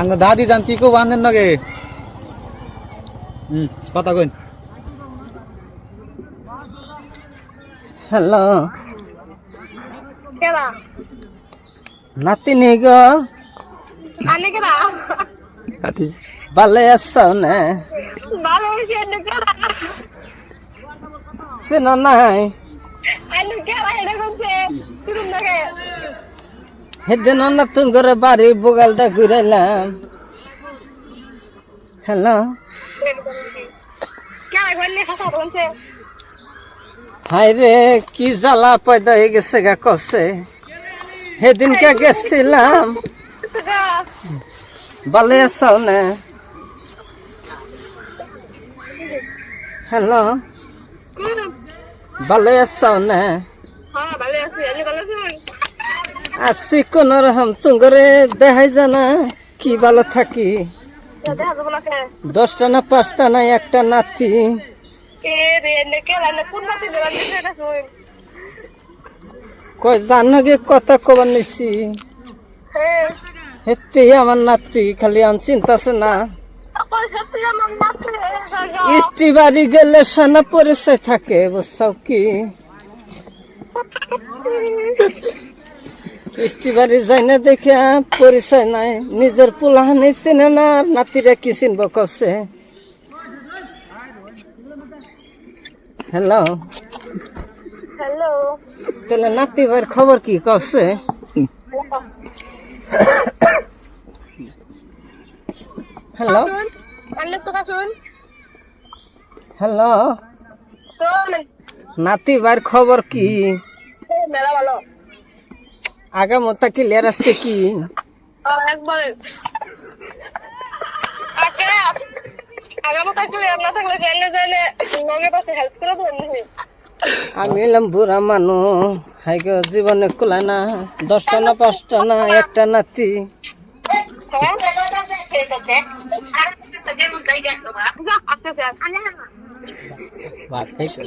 আঙ্গ দাদি জান কি কো বান্ধেন নাগে হুম কথা কইন। হ্যালো। কেডা নাতিনি গো। ভালো আছো না? ভালো নাই। সেদিন নতুন করে বাড়ি বোগালটা ঘুরাইলাম। হ্যালো? হাই রে কি জ্বালা পয়দা হয়ে গেছে গা কষে। সেদিনকে গেছিলাম। ভালো আছো না। হ্যালো? ভালো আছো না হ্যাঁ ভালো আছি আনে ভালো আছেন আছি কোন রকম তুঙ্গরে দেখাই জানা কি ভালো থাকি? দশটা না পাঁচটা না একটা নাতি। কে রে আনে কেডা আনে কোন নাতি দেওয়া দিছে এটা শুন কই জানো গে কথা কবার নিছি। হেতে আমার নাতি খালি আন চিন্তাছে না। ইষ্টি বাড়ি গেলে সানা পরিচয় থাকে বুঝছাও কি? ইষ্টি বাড়ি যাই না দেখে পরিচয় নাই। নিজের পোলাহানি চিনে না আর নাতিরা কি চিনব কছে? হ্যালো হ্যালো তাহলে নাতিবার খবর কি কছে? হ্যালো হ্যালো নাতিবার খবর কি? মেলা ভালো। ক্লিয়ার আছে কি? হেল্প করে দেবেন আমি এলাম বুড়া মানুষ হাই গো জীবনে কুলা না দশটা না পাঁচটা না একটা নাতি। হ্যাঁ? আচ্ছা আচ্ছা। ভাত খাইতে